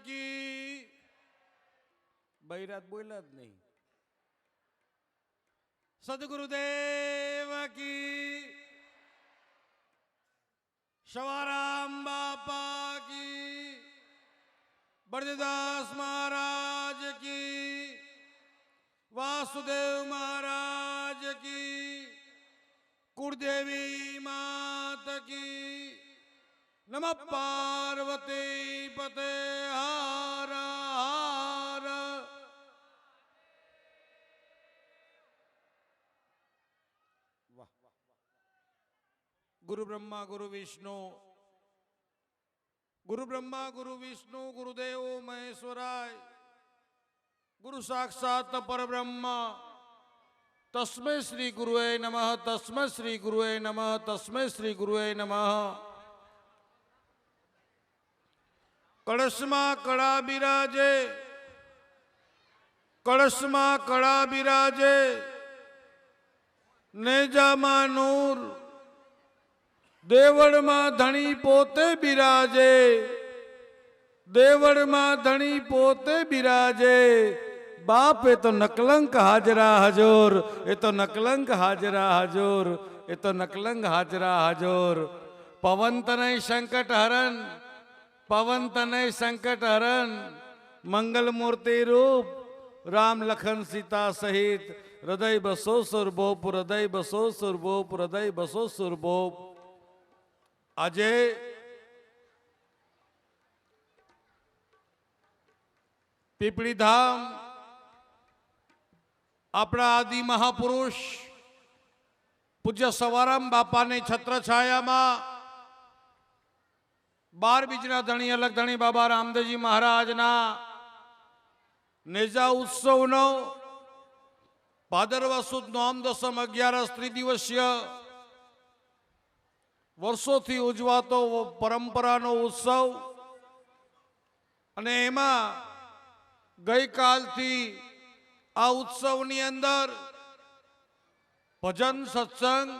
કી બૈરાત બોલ્યા જ નહીં સદગુરુદેવ કી સવારામ બાપા કી બળદેવદાસ મહારાજ કી વાસુદેવ મહારાજ કી કુળદેવી માત કી નમ પાર્વતી પતે હાર હાર વાહ. ગુરુ બ્રહ્મા, ગુરુ વિષ્ણુ. ગુરુ બ્રહ્મા, ગુરુ વિષ્ણુ, ગુરુદેવ મહેશ્વરાય. ગુરુ સાક્ષાત પરબ્રહ્મ. તસ્મૈ શ્રી ગુરુએ નમઃ, તસ્મૈ શ્રી ગુરુએ નમઃ, તસ્મૈ શ્રી ગુરુએ નમઃ. કળશમાં કળા બિરાજે કળશમાં કળા બિરાજે નેજામાં નૂર દેવળમાં ધણી પોતે બિરાજે દેવળમાં ધણી પોતે બિરાજે બાપ એ તો નકલંક હાજરા હજોર એ તો નકલંક હાજરા હજોર એ તો નકલંક હાજરા હજોર પવન તનય સંકટ હરણ પવન તનય સંકટ હરણ, મંગલ મૂર્તિ રૂપ, રામ લખન સીતા સહિત, હૃદય બસો સુરભોપ, હૃદય બસો સુરભોપ, હૃદય બસો સુરભોપ. આજે પીપળી ધામ આપણા આદિ મહાપુરુષ, પૂજ્ય સવારામ બાપાની છત્રછાયામાં બાર બીજના ધણી, અલગ ધણી, બાબા રામદેવજી મહારાજના. નેજા ઉત્સવનો ભાદરવા સુદ નોમ દસમ અગિયારસ ત્રિદિવસીય વર્ષોથી ઉજવાતો પરંપરાનો ઉત્સવ. અને એમાં ગઈકાલથી આ ઉત્સવની અંદર ભજન, સત્સંગ,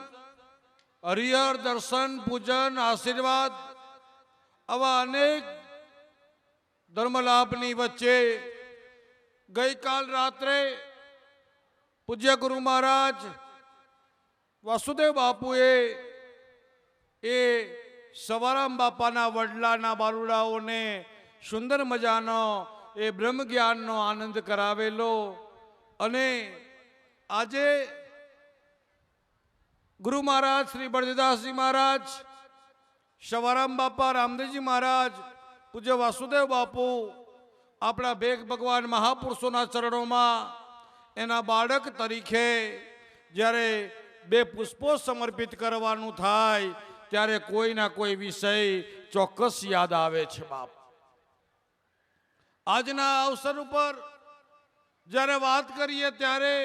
હરિહર દર્શન, પૂજન, આશીર્વાદ આવા અનેક ધર્મલાભની વચ્ચે ગઈકાલ રાત્રે પૂજ્ય ગુરુ મહારાજ વાસુદેવ બાપુએ એ સવારામ બાપાના વડલાના બાલુડાઓને સુંદર મજાનો એ બ્રહ્મ જ્ઞાનનો આનંદ કરાવેલો અને આજે ગુરુ મહારાજ શ્રી બળદેવદાસજી મહારાજ સવારામ બાપા, રામદેવજી મહારાજ, પૂજ્ય વાસુદેવ બાપુ, આપણા ભેગ ભગવાન મહાપુરુષોના ચરણોમાં એના બાળક તરીકે જ્યારે બે પુષ્પો સમર્પિત કરવાનું થાય, ત્યારે કોઈના કોઈ વિષય ચોક્કસ યાદ આવે છે બાપ. આજના અવસર ઉપર જ્યારે વાત કરીએ ત્યારે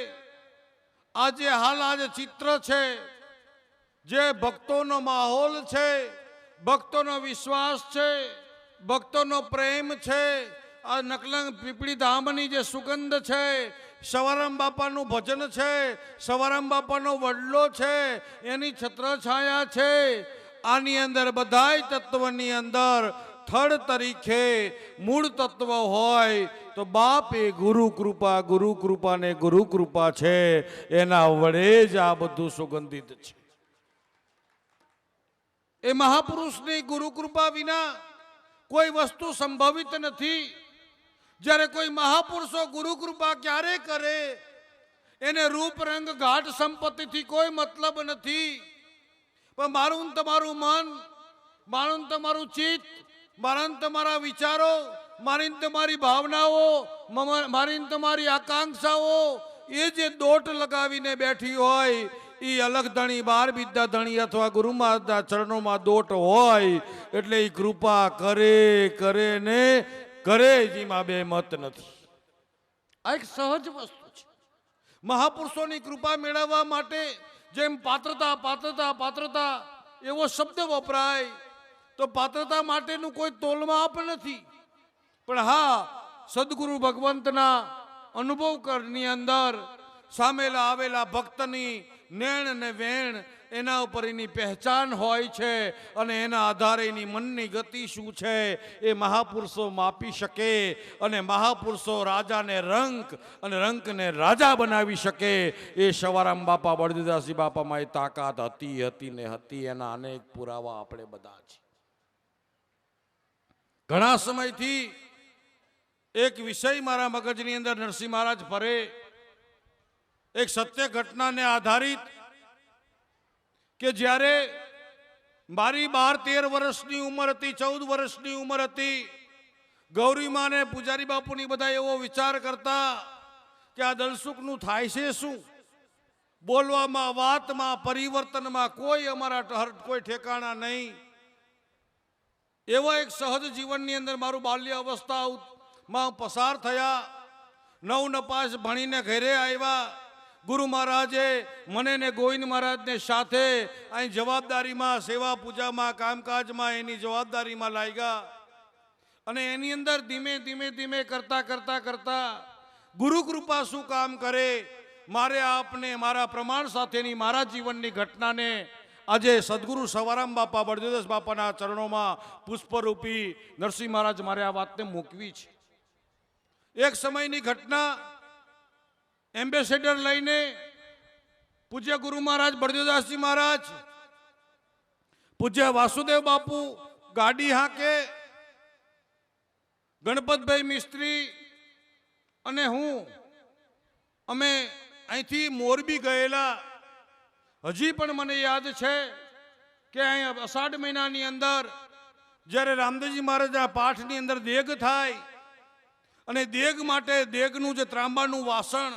આજે હાલ આજે ચિત્ર છે, જે ભક્તોનો માહોલ છે ભક્તોનો વિશ્વાસ છે, ભક્તોનો પ્રેમ છે, આ નકલંગ પીપળી ધામની જે સુગંધ છે, સવારામ બાપાનું ભજન છે, સવારામ બાપાનો વડલો છે, એની છત્રછાયા છે. આની અંદર બધાય તત્વની અંદર થડ તરીકે મૂળ તત્વ હોય, તો બાપ એ ગુરુ કૃપા ગુરુ કૃપા ને ગુરુ કૃપા છે, એના વડે જ આ બધું સુગંધિત છે. એ મહાપુરુષની ગુરુકૃપા વિના કોઈ વસ્તુ સંભવિત નથી. જ્યારે કોઈ મહાપુરુષો ગુરુકૃપા ક્યારે કરે, એને રૂપ, રંગ, ઘાટ સંપત્તિથી કોઈ મતલબ નથી. પણ મારું તમારું મન, મારું તમારું ચિત્ત, મારા તમારા વિચારો, મારી તમારી ભાવનાઓ મારી તમારી આકાંક્ષાઓ, એ જે દોટ લગાવીને બેઠી હોય એ અલગ ધણી, બાર વિદ્યા ધણી અથવા ગુરુ મહારાજના ચરણોમાં દોટ હોય, એટલે એ કૃપા કરે કરે ને કરે જેમાં બે મત નથી. આ એક સહજ વસ્તુ છે. મહાપુરુષોની કૃપા મેળવવા માટે જેમ પાત્રતા પાત્રતા પાત્રતા એવો શબ્દ વપરાય, તો પાત્રતા માટેનું કોઈ તોલમાપ નથી. પણ હા, સદગુરુ ભગવંતના અનુભવ કરની અંદર સામેલા આવેલા ભક્તની નેણ ને વેણ એના ઉપર એની પહેચાન હોય છે અને એના આધારે એની મનની ગતિ શું છે એ મહાપુરુષો માપી શકે અને મહાપુરુષો રાજાને રંક અને રંકને રાજા બનાવી શકે એ સવારામ બાપા બળદીદાસજી બાપામાં એ તાકાત હતી હતી ને હતી, એના અનેક પુરાવા આપણે બધા છે ઘણા સમયથી એક વિષય મારા મગજની અંદર નરસિંહ મહારાજ ફરે એક સત્ય ઘટનાને આધારિત કે જ્યારે મારી બાર તેર વર્ષની ઉંમર હતી, ચૌદ વર્ષની ઉંમર હતી ગૌરીમાને પૂજારી બાપુની બધા એવો વિચાર કરતા કે આ દલસુખનું થાય છે શું? બોલવામાં, વાતમાં, પરિવર્તનમાં કોઈ અમારા ટહર કોઈ ઠેકાણા નહીં. એવા એક સહજ જીવનની અંદર મારું બાલ્ય અવસ્થામાં પસાર થયા, નવ નપાસ ભણીને ઘરે આવ્યા. ગુરુ મહારાજે મને ને ગોવિંદ મહારાજને સાથે અહીં જવાબદારીમાં, સેવા પૂજામાં, કામકાજમાં એની જવાબદારીમાં લાગ્યા. અને એની અંદર ધીમે ધીમે ધીમે કરતા કરતા કરતા ગુરુ કૃપા શું કામ કરે? મારે આપને, મારા પ્રમાણ સાથેની, મારા જીવનની ઘટનાને આજે સદગુરુ સવારામ બાપા, બળદેવદાસ બાપાના ચરણોમાં પુષ્પરૂપી નરસિંહ મહારાજ મારે આ વાતને મૂકવી છે. એક સમયની ઘટના એમ્બેસેડર લઈને પૂજ્ય ગુરુ મહારાજ બળદેવદાસજી મહારાજ, પૂજ્ય વાસુદેવ બાપુ ગાડી હાકે, ગણપતભાઈ મિસ્ત્રી અને હું, અમે અહીંથી મોરબી ગયેલા. હજી પણ મને યાદ છે કે અહીં અષાઢ મહિનાની અંદર જ્યારે રામદેવજી મહારાજના પાઠની અંદર દેગ થાય અને દેગ માટે દેગનું જે ત્રાંબાનું વાસણ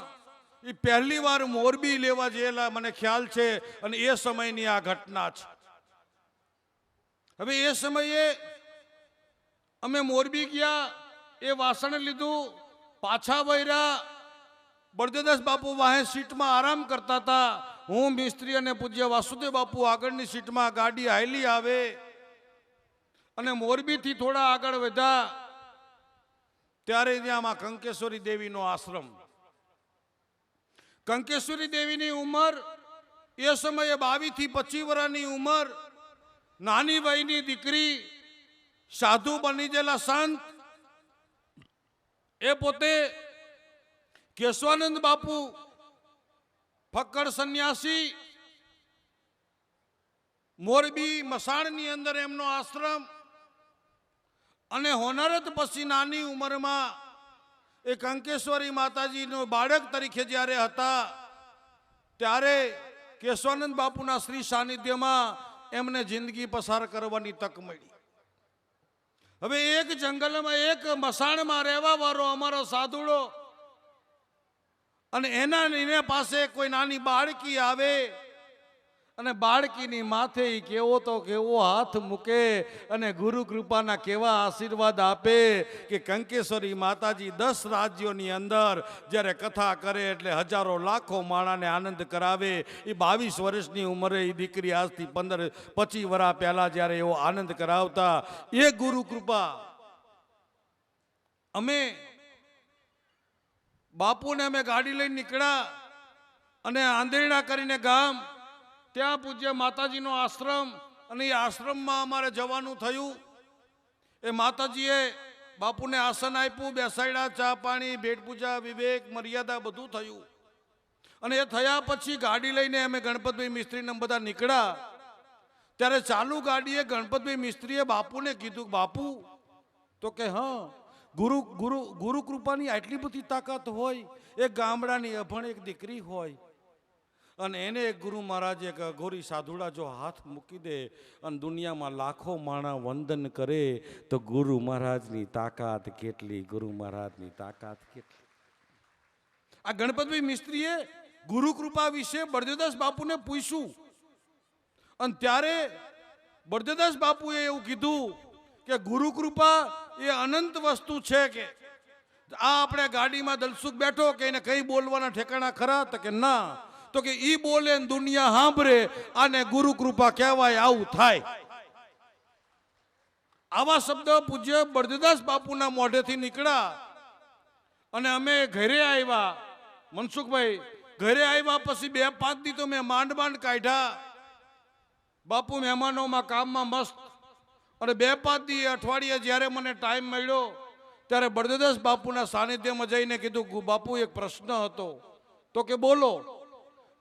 એ પહેલી વાર મોરબી લેવા જેલા મને ખ્યાલ છે અને એ સમયની આ ઘટના છે. હવે એ સમયે અમે મોરબી ગયા, એ વાસણ લીધું, પાછા વૈરા બળદેદાસ બાપુ વાહે સીટમાં આરામ કરતા હતા. હું, મિસ્ત્રી અને પૂજ્ય વાસુદેવ બાપુ આગળની સીટમાં ગાડી હાલી આવે અને મોરબીથી થોડા આગળ વધ્યા. ત્યારે ત્યાં આમાં કંકેશ્વરી દેવીનો આશ્રમ. કંકેશ્વરી દેવીની ઉંમર એ સમયે બાવીસથી પચીસ વર્ષની ઉંમર. નાની વયની દીકરી સાધુ બની ગયેલા સંત. એ પોતે કેશવાનંદ બાપુ ફક્કડ સંન્યાસી. મોરબી મસાણની અંદર એમનો આશ્રમ. અને હોનારત પછી નાની ઉંમરમાં એ કંકેશ્વરી માતાજીનો બાળક તરીકે જ્યારે હતા, ત્યારે કેશવાનંદ બાપુના શ્રી સાનિધ્યમાં એમને જિંદગી પસાર કરવાની તક મળી. હવે એક જંગલમાં એક મસાણમાં રહેવા વાળો અમારો સાધુડો અને એના એને પાસે કોઈ નાની બાળકી આવે અને બાળકીની માથે કેવો તો કેવો હાથ મૂકે અને ગુરુ કૃપાના કેવા આશીર્વાદ આપે કે કંકેશ્વરી માતાજી દસ રાજ્યોની અંદર જ્યારે કથા કરે એટલે હજારો લાખો માણાને આનંદ કરાવે. એ બાવીસ વર્ષની ઉંમરે એ દીકરી આજથી પંદર, પચીસ વર્ષ પહેલાં જ્યારે એવો આનંદ કરાવતા. એ ગુરુ કૃપા. અમે બાપુને અમે ગાડી લઈને નીકળ્યા અને આંધેરણા કરીને ગામ ત્યાં પૂજ્ય માતાજીનો આશ્રમ. અને એ આશ્રમમાં અમારે જવાનું થયું. એ માતાજીએ બાપુને આસન આપ્યું, બેસાડ્યા, ચા પાણી, ભેટ પૂજા, વિવેક, મર્યાદા બધું થયું. અને એ થયા પછી ગાડી લઈને અમે ગણપતભાઈ મિસ્ત્રીને બધા નીકળ્યા. ત્યારે ચાલુ ગાડીએ ગણપતભાઈ મિસ્ત્રીએ બાપુને કીધું, બાપુ, તો કે હા, ગુરુ ગુરુ ગુરુ કૃપાની આટલી બધી તાકાત હોય એ ગામડાની અભણ એક દીકરી હોય અને એને ગુરુ મહારાજે એક ગોરી સાધુડા જો હાથ મૂકી દે અને દુનિયામાં લાખો માણા વંદન કરે, તો ગુરુ મહારાજની તાકાત કેટલી, ગુરુ મહારાજની તાકાત કેટલી? આ ગણપતભાઈ મિસ્ત્રીએ ગુરુ કૃપા વિશે બળદેવદાસ બાપુને પૂછ્યું. અને ત્યારે બળદેવદાસ બાપુએ એવું કીધું કે ગુરુ કૃપા એ અનંત વસ્તુ છે કે આ આપણે ગાડીમાં દલસુખ બેઠો કે એને કઈ બોલવાના ઠેકાણા ખરા તો કે ના તો કે ઈ બોલે ને દુનિયા સાંભળે આને ગુરુ કૃપા કહેવાય, આવું થાય. આવા શબ્દ પૂજ્ય બળદેવદાસ બાપુના મોઢેથી નીકળ્યા અને અમે ઘરે આવ્યા. મનસુખભાઈ, ઘરે આવ્યા પછી બે પાંચ દી તો મેં માંડ માંડ કાઢ્યા. બાપુ મહેમાનોમાં કામમાં મસ્ત. અને બે પાંચ દી અઠવાડિયે જ્યારે મને ટાઈમ મળ્યો, ત્યારે બળદેવદાસ બાપુના સાનિધ્યમાં જઈને કીધું બાપુ, એક પ્રશ્ન હતો. તો કે, બોલો.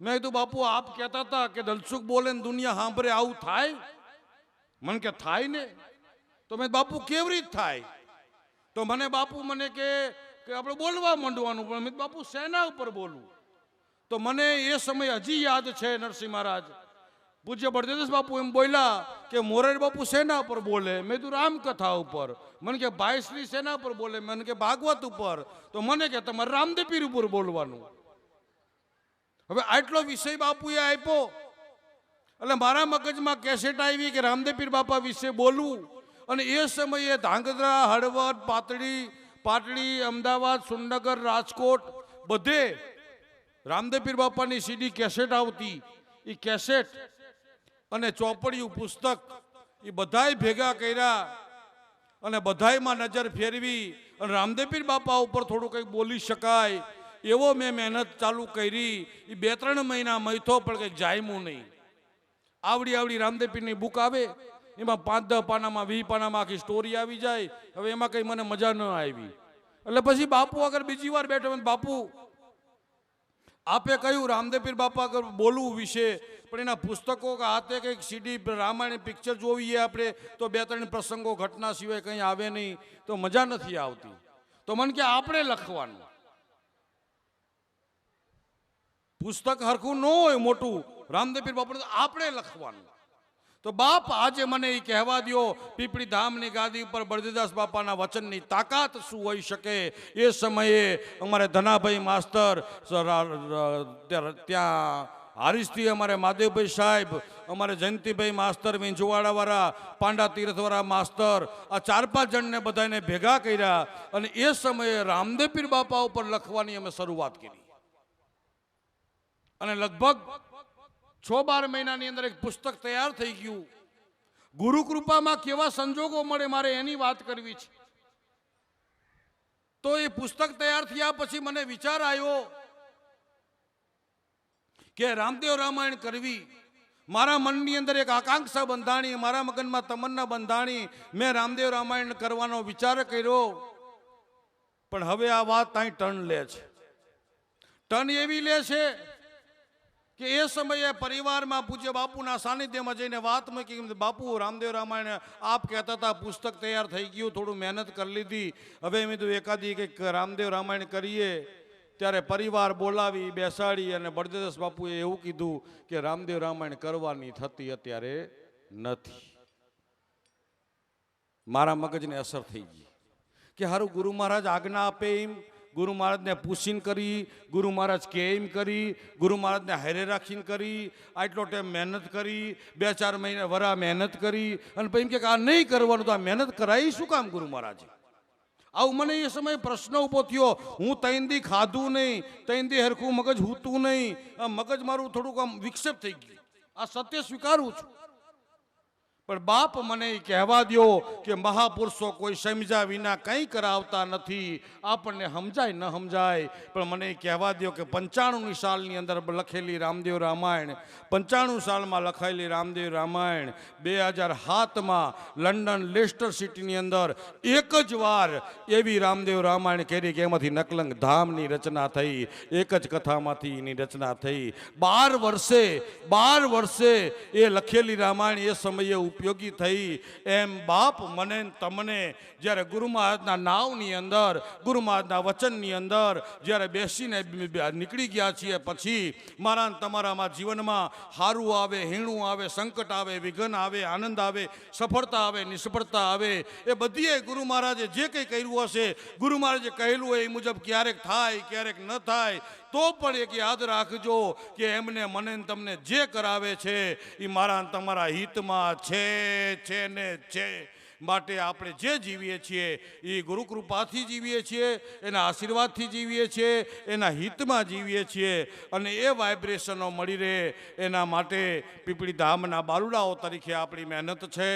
મેં કીધું, બાપુ, આપ કહેતા હતા કે દલસુખ બોલે ને દુનિયા સાંભળે આવું થાય? મને કે, થાય ને. તો મેં બાપુ, કેવી રીત થાય? તો મને બાપુ મને કે આપણે બોલવા માંડવાનું. પણ મેં બાપુ, શેના ઉપર બોલવું? તો મને એ સમય હજી યાદ છે, નરસિંહ મહારાજ. પૂજ્ય બળદેવદાસ બાપુ એમ બોલ્યા કે, મોરારી બાપુ સેના ઉપર બોલે? મેં તું રામકથા ઉપર. મને કે, ભાઈશ્રી સેના ઉપર બોલે? મને કે, ભાગવત ઉપર. તો મને કે, તમારે રામદેપીર ઉપર બોલવાનું. હવે આટલો વિષય બાપુએ આપ્યો. એટલે મારા મગજમાં કેસેટ આવી કે રામદેવ પીર બાપા વિશે બોલવું. અને એ સમયે ધાંગધ્રા, હળવદ, પાતળી, પાટડી, અમદાવાદ સુરનગર રાજકોટ બધે રામદેવ પીર બાપાની સીડી કેસેટ આવતી. એ કેસેટ અને ચોપડિયું પુસ્તક એ બધાય ભેગા કર્યા અને બધાયમાં નજર ફેરવી અને રામદેવ પીર બાપા ઉપર થોડું કંઈક બોલી શકાય. એવો મેં મહેનત ચાલુ કરી એ બે ત્રણ મહિના મૈથો પણ કંઈક જાયમું નહીં. આવડી આવડી રામદેવપીરની બુક આવે, એમાં પાંચ દસ પાનામાં વી પાનામાં આખી સ્ટોરી આવી જાય, હવે એમાં કંઈ મને મજા ન આવી. એટલે પછી બાપુ આગળ બીજી વાર બેઠો બાપુ, આપે કહ્યું રામદેવપીર બાપા આગળ બોલવું વિશે, પણ એના પુસ્તકો કે હાથે કંઈક સીડી રામાયણ પિક્ચર જોઈએ આપણે, તો બે ત્રણ પ્રસંગો ઘટના સિવાય કંઈ આવે નહીં, તો મજા નથી આવતી. તો મને કે આપણે લખવાનું. પુસ્તક હરખું ન હોય મોટું. રામદેવ પીર બાપા આપણે લખવાનું. તો બાપ આજે મને એ કહેવા દ્યો, પીપળી ધામની ગાદી ઉપર બળદેદાસ બાપાના વચનની તાકાત શું હોઈ શકે? એ સમયે અમારે ધનાભાઈ માસ્તર ત્યાં હારીસથી અમારે માધવભાઈ સાહેબ, અમારે જયંતિભાઈ માસ્તર વીંજવાડાવાળા પાંડા તીર્થવાળા માસ્તર, આ ચાર પાંચ જણને બધાને ભેગા કર્યા અને એ સમયે રામદેવ પીર બાપા ઉપર લખવાની અમે શરૂઆત કરી. અને લગભગ છ બાર મહિનાની અંદર એક પુસ્તક તૈયાર થઈ ગયું. ગુરુકૃપામાં કેવા સંજોગો મળે મારે એની વાત કરવી છે. તો એ પુસ્તક તૈયાર થયા પછી મને વિચાર આવ્યો કે રામદેવ રામાયણ કરવી. મારા મનની અંદર એક આકાંક્ષા બંધાણી, મારા મગનમાં તમન્ના બંધાણી મેં રામદેવ રામાયણ કરવાનો વિચાર કર્યો. પણ હવે આ વાત ત્યાં ટર્ન લે છે. ટર્ન એવી લે છે કે એ સમયે પરિવારમાં પૂજ્ય બાપુના સાનિધ્યમાં જઈને વાત મૂકી બાપુ, રામદેવ રામાયણ આપ કહેતા હતા, પુસ્તક તૈયાર થઈ ગયું, થોડું મહેનત કરી લીધી. હવે એમ કીધું, એકાદી કંઈક રામદેવ રામાયણ કરીએ. ત્યારે પરિવાર બોલાવી, બેસાડી અને બળદેદાસ બાપુએ એવું કીધું કે રામદેવ રામાયણ કરવાની થતી અત્યારે નથી. મારા મગજને અસર થઈ ગઈ. કે હારું, ગુરુ મહારાજ આજ્ઞા આપે એમ ગુરુ મહારાજને પૂછીને કરી, ગુરુ મહારાજ કે એમ કરી, ગુરુ મહારાજને હારે રાખીને કરી, આટલો ટાઈમ મહેનત કરી, બે ચાર મહિના વરા મહેનત કરી, અને પછી એમ કે આ નહીં કરવાનું તો આ મહેનત કરાવી શું કામ ગુરુ મહારાજે? આવું મને એ સમયે પ્રશ્ન ઊભો થયો, હું તૈંદી ખાધું નહીં, તૈંદી હરખું મગજ હૂતું નહીં મગજ મારું થોડુંક આમ વિક્ષેપ થઈ ગયું. આ સત્ય સ્વીકારું છું. પણ બાપ મને કહેવા દ્યો કે મહાપુરુષો કોઈ સમજ્યા વિના કંઈ કરાવતા નથી. આપણને સમજાય, ન સમજાય. પણ મને કહેવા દ્યો કે પંચાણુંની સાલની અંદર લખેલી રામદેવ રામાયણ, પંચાણું સાલમાં લખાયેલી રામદેવ રામાયણ બે હજાર સાતમાં લંડન લેસ્ટર સિટીની અંદર એક જ વાર એવી રામદેવ રામાયણ કરી કે એમાંથી નકલંગ ધામની રચના થઈ, એક જ કથામાંથી એની રચના થઈ. બાર વર્ષે બાર વર્ષે એ લખેલી રામાયણ એ સમયે ઉપયોગી થઈ. એમ બાપ મને તમને જ્યારે ગુરુ મહારાજના નાવની અંદર, ગુરુ મહારાજના વચનની અંદર જ્યારે બેસીને નીકળી ગયા છીએ, પછી મારા તમારામાં જીવનમાં હારું આવે, હીણું આવે, સંકટ આવે, વિઘન આવે, આનંદ આવે, સફળતા આવે, નિષ્ફળતા આવે, એ બધીએ ગુરુ મહારાજે જે કંઈ કર્યું હશે, ગુરુ મહારાજે કહેલું હોય એ મુજબ ક્યારેક થાય, ક્યારેક ન થાય તો પણ એક યાદ રાખજો કે એમને મને તમને જે કરાવે છે એ મારા તમારા હિતમાં છે છે ને છે. માટે આપણે જે જીવીએ છીએ એ ગુરુકૃપાથી જીવીએ છીએ, એના આશીર્વાદથી જીવીએ છીએ, એના હિતમાં જીવીએ છીએ અને એ વાઇબ્રેશનો મળી રહે એના માટે પીપળી ધામના બાલુડાઓ તરીકે આપણી મહેનત છે.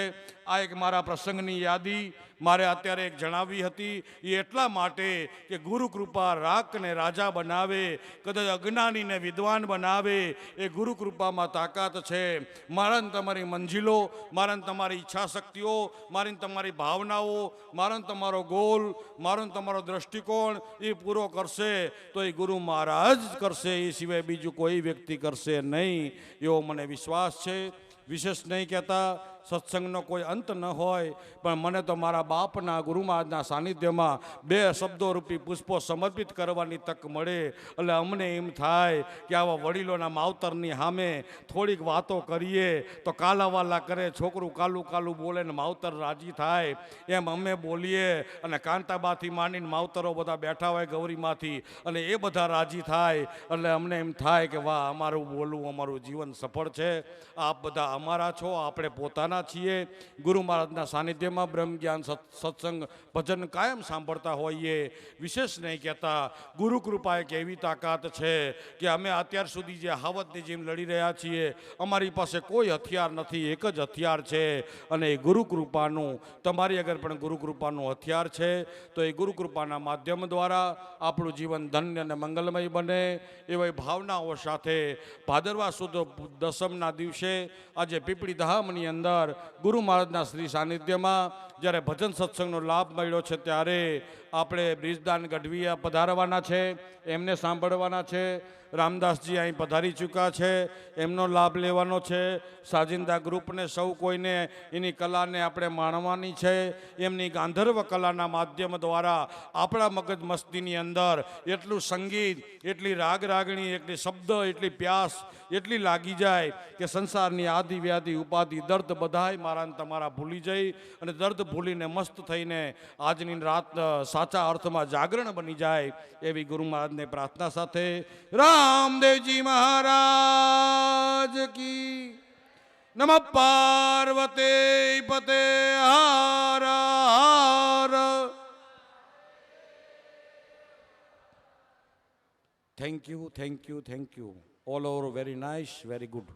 આ એક મારા પ્રસંગની યાદી મારે અત્યારે એક જણાવી હતી એ એટલા માટે કે ગુરુકૃપા રાખને રાજા બનાવે, કદાચ અજ્ઞાનીને વિદ્વાન બનાવે, એ ગુરુકૃપામાં તાકાત છે. મારાને તમારી મંજિલો મારાને તમારી ઈચ્છા શક્તિઓ મારી તમારી ભાવનાઓ મારાને તમારો ગોલ, મારો તમારો દ્રષ્ટિકોણ એ પૂરો કરશે તો એ ગુરુ મહારાજ કરશે એ સિવાય બીજું કોઈ વ્યક્તિ કરશે નહીં. એવો મને વિશ્વાસ છે. વિશેષ નહીં કહેતા સત્સંગનો કોઈ અંત ન હોય, પણ મને તો મારા બાપના ગુરુમાજના સાનિધ્યમાં બે શબ્દોરૂપી પુષ્પો સમર્પિત કરવાની તક મળે. એટલે અમને એમ થાય કે આવા વડીલોના માવતરની સામે થોડીક વાતો કરીએ, તો કાલાવાલા કરે, છોકરું કાલું કાલું બોલે ને માવતર રાજી થાય. એમ અમે બોલીએ અને કાંતાબાથી માંડીને માવતરો બધા બેઠા હોય ગૌરીમાંથી અને એ બધા રાજી થાય. એટલે અમને એમ થાય કે વાહ, અમારું બોલવું, અમારું જીવન સફળ છે. આપ બધા અમારા છો, આપણે પોતાના છીએ. ગુરુ મહારાજના સાનિધ્યમાં બ્રહ્મ જ્ઞાન સત્સંગ ભજન કાયમ સાંભળતા હોઈએ. વિશેષ નહીં કહેતા, ગુરુ કૃપા એક એવી તાકાત છે કે અમે અત્યાર સુધી જે હાવતની જેમ લડી રહ્યા છીએ, અમારી પાસે કોઈ હથિયાર નથી, એક જ હથિયાર છે અને એ ગુરુ કૃપાનું, તમારી આગળ પણ ગુરુ કૃપાનું હથિયાર છે, તો એ ગુરુ કૃપાના માધ્યમ દ્વારા આપણું જીવન ધન્ય અને મંગલમય બને એવી ભાવનાઓ સાથે ભાદરવા સુદ દસમના દિવસે આજે પીપળી ધામની અંદર ગુરુ મહારાજના શ્રી સાનિધ્યમાં જ્યારે ભજન સત્સંગનો લાભ મળ્યો છે ત્યારે આપણે બ્રિજદાન ગઢવીયા પધારવાના છે, એમને સાંભળવાના છે. રામદાસજી અહીં પધારી ચૂક્યા છે. એમનો લાભ લેવાનો છે. સાજિંદા ગ્રુપને સૌ કોઈને એની કલાને આપણે માણવાની છે. એમની ગાંધર્વ કલાના માધ્યમ દ્વારા આપણા મગજ મસ્તીની અંદર એટલું સંગીત, એટલી રાગ રાગણી, એટલી શબ્દ, એટલી પ્યાસ, એટલી લાગી જાય કે સંસારની આદિ વ્યાધિ, ઉપાધિ, દર્દ બધાય મારાને તમારા ભૂલી જઈ અને દર્દ ભૂલીને મસ્ત થઈને આજની રાત સાચા અર્થમાં જાગરણ બની જાય એવી ગુરુ મહારાજને પ્રાર્થના સાથે. રામદેવજી મહારાજ કી. નમ પાર્વતે પતે હાર હાર. Thank you thank you thank you all over very nice very good